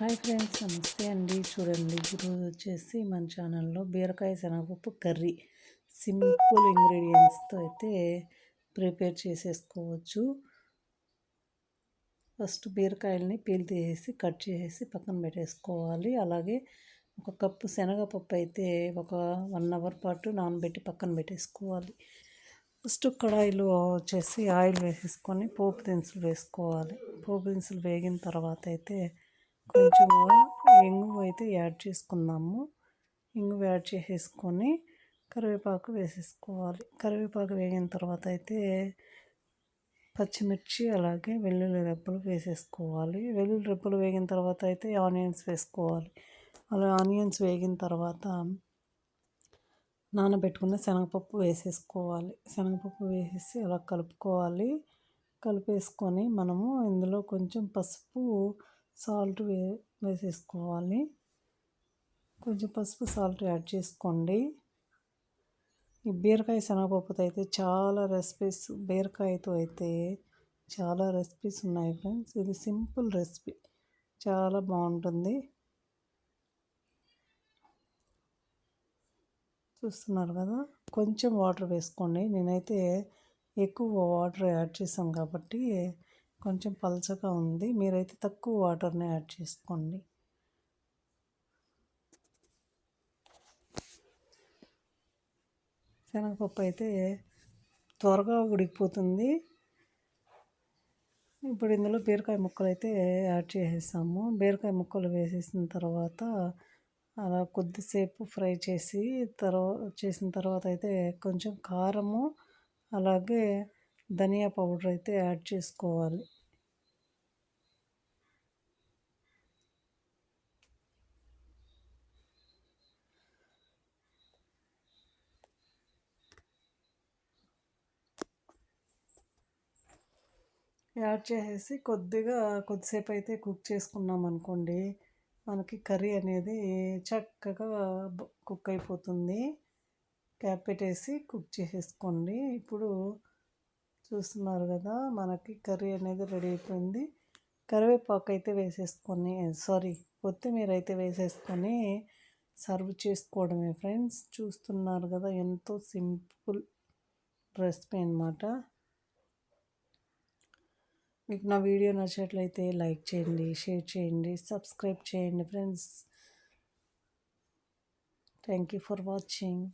Hi friends నమస్తే అండి. చూడండి ఈరోజు వచ్చేసి మన ఛానల్లో బీరకాయ శనగపప్పు కర్రీ. సింపుల్ ఇంగ్రీడియంట్స్తో అయితే ప్రిపేర్ చేసేసుకోవచ్చు. ఫస్ట్ బీరకాయలని పీల్ తీసేసి కట్ చేసేసి పక్కన పెట్టేసుకోవాలి. అలాగే ఒక కప్పు శనగపప్పు అయితే ఒక వన్ అవర్ పాటు నానబెట్టి పక్కన పెట్టేసుకోవాలి. ఫస్ట్ కడాయిలో వచ్చేసి ఆయిల్ వేసేసుకొని పోపు దినుసులు వేసుకోవాలి. పోపు దినుసులు వేగిన తర్వాత అయితే కొంచెం ఇంగు అయితే యాడ్ చేసుకుందాము. ఇంగు యాడ్ చేసేసుకొని కరివేపాకు వేసేసుకోవాలి. కరివేపాకు వేగిన తర్వాత అయితే పచ్చిమిర్చి అలాగే వెల్లుల్లి రెప్పలు వేసేసుకోవాలి. వెల్లుల్లి రెప్పలు వేగిన తర్వాత అయితే ఆనియన్స్ వేసుకోవాలి. అలా ఆనియన్స్ వేగిన తర్వాత నానబెట్టుకున్న శనగపప్పు వేసేసుకోవాలి. శనగపప్పు వేసేసి అలా కలుపుకోవాలి. కలిపేసుకొని మనము ఇందులో కొంచెం పసుపు సాల్ట్ వే వేసేసుకోవాలి. కొంచెం పసుపు సాల్ట్ యాడ్ చేసుకోండి. ఈ బీరకాయ శనగపప్పుతో అయితే చాలా రెసిపీస్ బీరకాయతో అయితే చాలా రెసిపీస్ ఉన్నాయి ఫ్రెండ్స్. ఇది సింపుల్ రెసిపీ. చాలా బాగుంటుంది. చూస్తున్నారు కదా? కొంచెం వాటర్ వేసుకోండి. నేనైతే ఎక్కువ వాటర్ యాడ్ చేశాను కాబట్టి కొంచెం పలచగా ఉంది. మీరైతే తక్కువ వాటర్ని యాడ్ చేసుకోండి. శనగపప్పు అయితే త్వరగా ఉడికిపోతుంది. ఇప్పుడు ఇందులో బీరకాయ ముక్కలు అయితే యాడ్ చేసేసాము. బీరకాయ ముక్కలు వేసేసిన తర్వాత అలా కొద్దిసేపు ఫ్రై చేసి తర్వాత చేసిన తర్వాత అయితే కొంచెం కారము అలాగే ధనియా పౌడర్ అయితే యాడ్ చేసుకోవాలి. యాడ్ చేసేసి కొద్దిగా కొద్దిసేపు అయితే కుక్ చేసుకున్నాం అనుకోండి మనకి కర్రీ అనేది చక్కగా కుక్ అయిపోతుంది. క్యాప్ పెట్టేసి కుక్ చేసేసుకోండి. ఇప్పుడు చూస్తున్నారు కదా మనకి కర్రీ అనేది రెడీ అయిపోయింది. కరివేపాకు అయితే వేసేసుకొని సారీ కొత్తిమీర అయితే వేసేసుకొని సర్వ్ చేసుకోవడమే ఫ్రెండ్స్. చూస్తున్నారు కదా ఎంతో సింపుల్ రెసిపీ అనమాట మీకు నా వీడియో నచ్చినట్లయితే లైక్ చేయండి షేర్ చేయండి సబ్స్క్రైబ్ చేయండి friends. Thank you for watching.